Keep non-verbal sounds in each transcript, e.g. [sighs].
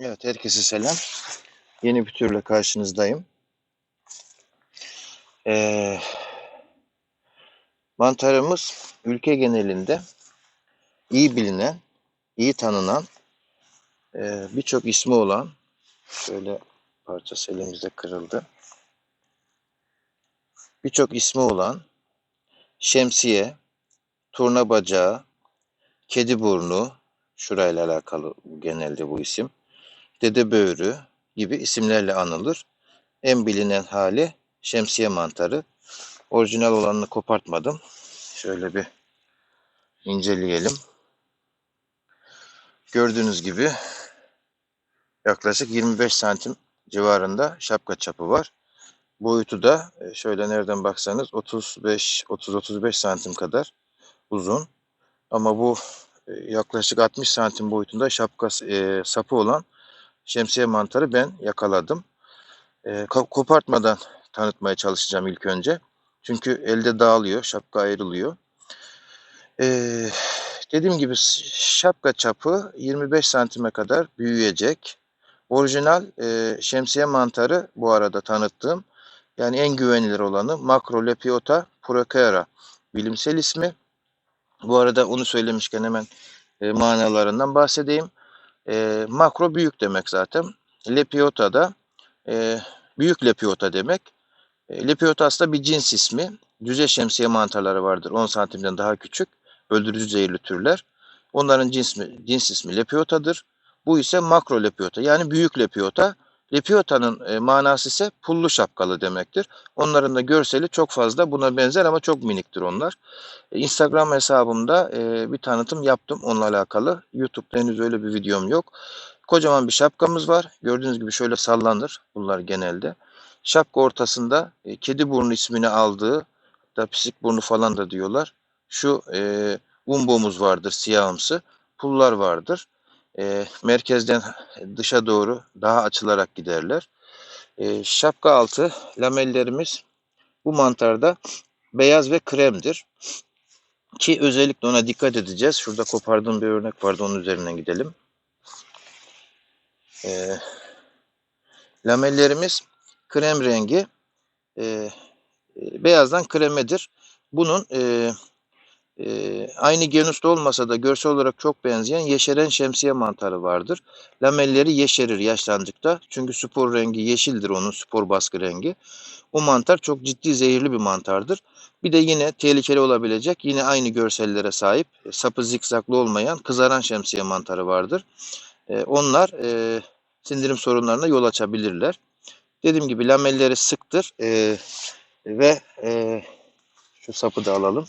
Evet, herkese selam. Yeni bir türle karşınızdayım. Ee, mantarımız ülke genelinde iyi bilinen, iyi tanınan, e, birçok ismi olan, şöyle parçası elimizde kırıldı. Birçok ismi olan şemsiye, turna bacağı, kedi burnu, şurayla alakalı genelde bu isim. Dede böğrü gibi isimlerle anılır. En bilinen hali şemsiye mantarı. Orijinal olanını kopartmadım. Şöyle bir inceleyelim. Gördüğünüz gibi yaklaşık 25 santim civarında şapka çapı var. Boyutu da e, şöyle nereden baksanız 35 30-35 santim kadar uzun. Ama bu e, yaklaşık 60 santim boyutunda şapka e, sapı olan şemsiye mantarı ben yakaladım. E, kopartmadan tanıtmaya çalışacağım ilk önce. Çünkü elde dağılıyor, şapka ayrılıyor. E, dediğim gibi şapka çapı 25 santime kadar büyüyecek. Orijinal e, şemsiye mantarı bu arada tanıttığım yani en güvenilir olanı Macrolepiota puracera bilimsel ismi. Bu arada onu söylemişken hemen e, manalarından bahsedeyim. E, makro büyük demek zaten. Lepiota da e, büyük lepiota demek. E, lepiota aslında bir cins ismi. Düze şemsiye mantarları vardır. 10 santimden daha küçük. Öldürücü zehirli türler. Onların cins, cins ismi lepiota'dır. Bu ise makro lepiota yani büyük lepiota. Lepiota'nın e, manası ise pullu şapkalı demektir. Onların da görseli çok fazla buna benzer ama çok miniktir onlar. E, Instagram hesabımda e, bir tanıtım yaptım onunla alakalı. YouTube'da henüz öyle bir videom yok. Kocaman bir şapkamız var. Gördüğünüz gibi şöyle sallanır bunlar genelde. Şapka ortasında kedi burnu ismini aldığı da pisik burnu falan da diyorlar. Şu e, umbomuz vardır siyahımsı. Pullar vardır. E, merkezden dışa doğru daha açılarak giderler. E, şapka altı lamellerimiz bu mantarda beyaz ve kremdir. Ki özellikle ona dikkat edeceğiz. Şurada kopardığım bir örnek vardı onun üzerinden gidelim. E, lamellerimiz krem rengi e, beyazdan kremedir. Bunun e, e, aynı genusta olmasa da görsel olarak çok benzeyen yeşeren şemsiye mantarı vardır. Lamelleri yeşerir yaşlandıkta. Çünkü spor rengi yeşildir onun spor baskı rengi. O mantar çok ciddi zehirli bir mantardır. Bir de yine tehlikeli olabilecek yine aynı görsellere sahip sapı zikzaklı olmayan kızaran şemsiye mantarı vardır. E, onlar e, sindirim sorunlarına yol açabilirler. Dediğim gibi lamelleri sıktır e, ve e, şu sapı da alalım.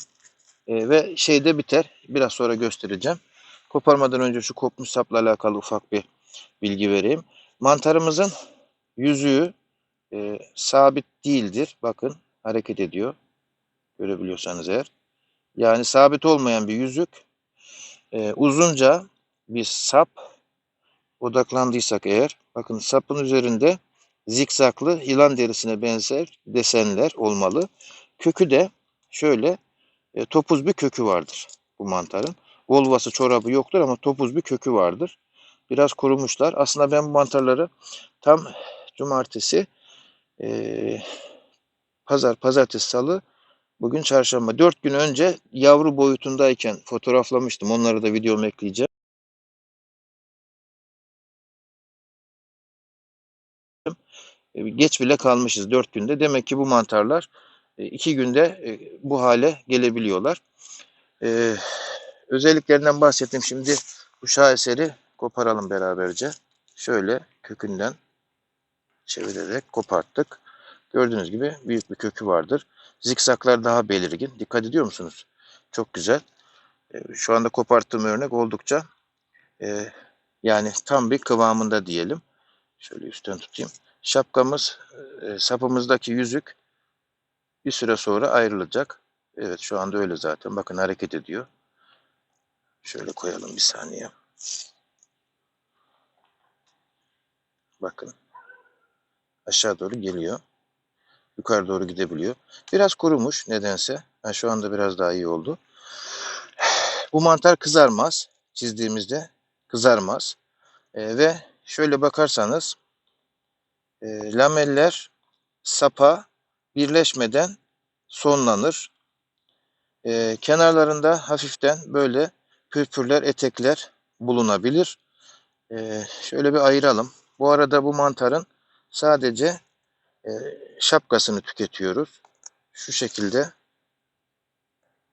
E, ve şeyde biter. Biraz sonra göstereceğim. Koparmadan önce şu kopmuş sapla alakalı ufak bir bilgi vereyim. Mantarımızın yüzüğü e, sabit değildir. Bakın hareket ediyor. Görebiliyorsanız eğer. Yani sabit olmayan bir yüzük. E, uzunca bir sap odaklandıysak eğer. Bakın sapın üzerinde zikzaklı yılan derisine benzer desenler olmalı. Kökü de şöyle e, topuz bir kökü vardır bu mantarın. Volvası çorabı yoktur ama topuz bir kökü vardır. Biraz kurumuşlar. Aslında ben bu mantarları tam cumartesi, e, pazar, pazartesi, salı, bugün çarşamba. Dört gün önce yavru boyutundayken fotoğraflamıştım. Onları da videoma ekleyeceğim. E, geç bile kalmışız dört günde. Demek ki bu mantarlar iki günde e, bu hale gelebiliyorlar. Özelliklerinden bahsettim. Şimdi bu şaheseri koparalım beraberce. Şöyle kökünden çevirerek koparttık. Gördüğünüz gibi büyük bir kökü vardır. Zikzaklar daha belirgin. Dikkat ediyor musunuz? Çok güzel. Şu anda koparttığım örnek oldukça yani tam bir kıvamında diyelim. Şöyle üstten tutayım. Şapkamız, e, sapımızdaki yüzük bir süre sonra ayrılacak. Evet şu anda öyle zaten. Bakın hareket ediyor. Şöyle koyalım bir saniye. Bakın. Aşağı doğru geliyor. Yukarı doğru gidebiliyor. Biraz kurumuş nedense. Ha, şu anda biraz daha iyi oldu. [sighs] Bu mantar kızarmaz. Çizdiğimizde kızarmaz. E, ve şöyle bakarsanız e, lameller sapa birleşmeden sonlanır. E, kenarlarında hafiften böyle pürpürler, etekler bulunabilir. E, şöyle bir ayıralım. Bu arada bu mantarın sadece e, şapkasını tüketiyoruz. Şu şekilde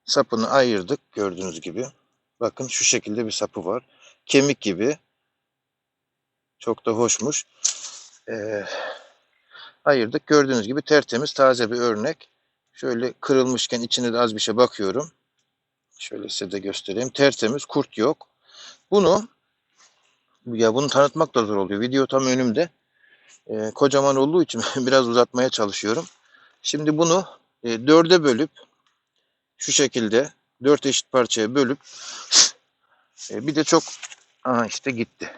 sapını ayırdık gördüğünüz gibi. Bakın şu şekilde bir sapı var. Kemik gibi. Çok da hoşmuş. Ee, ayırdık. Gördüğünüz gibi tertemiz taze bir örnek. Şöyle kırılmışken içine de az bir şey bakıyorum. Şöyle size de göstereyim. Tertemiz, kurt yok. Bunu ya bunu tanıtmak da zor oluyor. Video tam önümde. Ee, kocaman olduğu için [laughs] biraz uzatmaya çalışıyorum. Şimdi bunu e, dörde bölüp şu şekilde dört eşit parçaya bölüp [laughs] e, bir de çok aha işte gitti.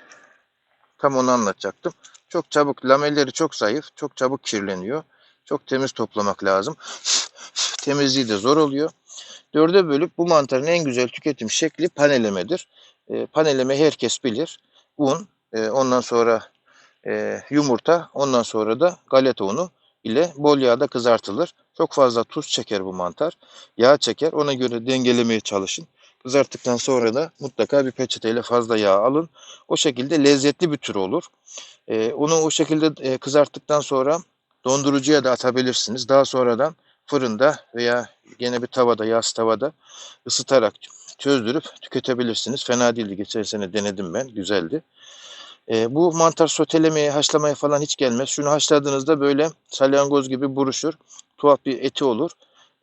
Tam onu anlatacaktım. Çok çabuk lamelleri çok zayıf, çok çabuk kirleniyor. Çok temiz toplamak lazım. [laughs] Temizliği de zor oluyor. Dörde bölüp bu mantarın en güzel tüketim şekli panelemedir. E, paneleme herkes bilir. Un, e, ondan sonra e, yumurta, ondan sonra da galeta unu ile bol yağda kızartılır. Çok fazla tuz çeker bu mantar. Yağ çeker. Ona göre dengelemeye çalışın. Kızarttıktan sonra da mutlaka bir peçeteyle fazla yağ alın. O şekilde lezzetli bir tür olur. Ee, onu o şekilde e, kızarttıktan sonra dondurucuya da atabilirsiniz. Daha sonradan fırında veya gene bir tavada, yağ tavada ısıtarak çözdürüp tüketebilirsiniz. Fena değildi. Geçen sene denedim ben. Güzeldi. E, bu mantar sotelemeye, haşlamaya falan hiç gelmez. Şunu haşladığınızda böyle salyangoz gibi buruşur. Tuhaf bir eti olur.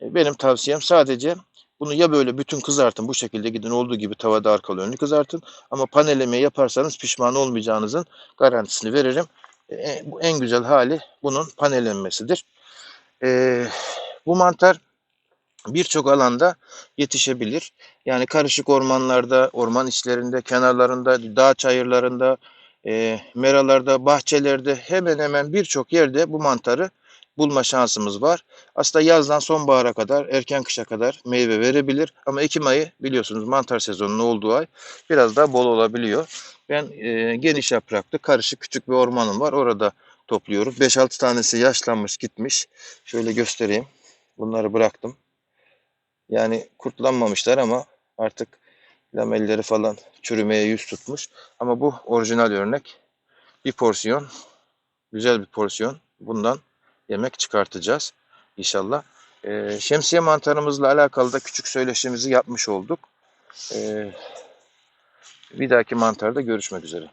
E, benim tavsiyem sadece bunu ya böyle bütün kızartın bu şekilde gidin olduğu gibi tavada arkalı önlü kızartın. Ama paneleme yaparsanız pişman olmayacağınızın garantisini veririm. E, bu en güzel hali bunun panellenmesidir. E, bu mantar birçok alanda yetişebilir. Yani karışık ormanlarda, orman içlerinde, kenarlarında, dağ çayırlarında, e, meralarda, bahçelerde hemen hemen birçok yerde bu mantarı bulma şansımız var. Aslında yazdan sonbahara kadar, erken kışa kadar meyve verebilir. Ama Ekim ayı biliyorsunuz mantar sezonunun olduğu ay biraz daha bol olabiliyor. Ben e, geniş yapraklı, karışık küçük bir ormanım var. Orada topluyorum. 5-6 tanesi yaşlanmış gitmiş. Şöyle göstereyim. Bunları bıraktım. Yani kurtlanmamışlar ama artık lamelleri falan çürümeye yüz tutmuş. Ama bu orijinal örnek. Bir porsiyon, güzel bir porsiyon. Bundan yemek çıkartacağız inşallah. Ee, şemsiye mantarımızla alakalı da küçük söyleşimizi yapmış olduk. Ee, bir dahaki mantarda görüşmek üzere.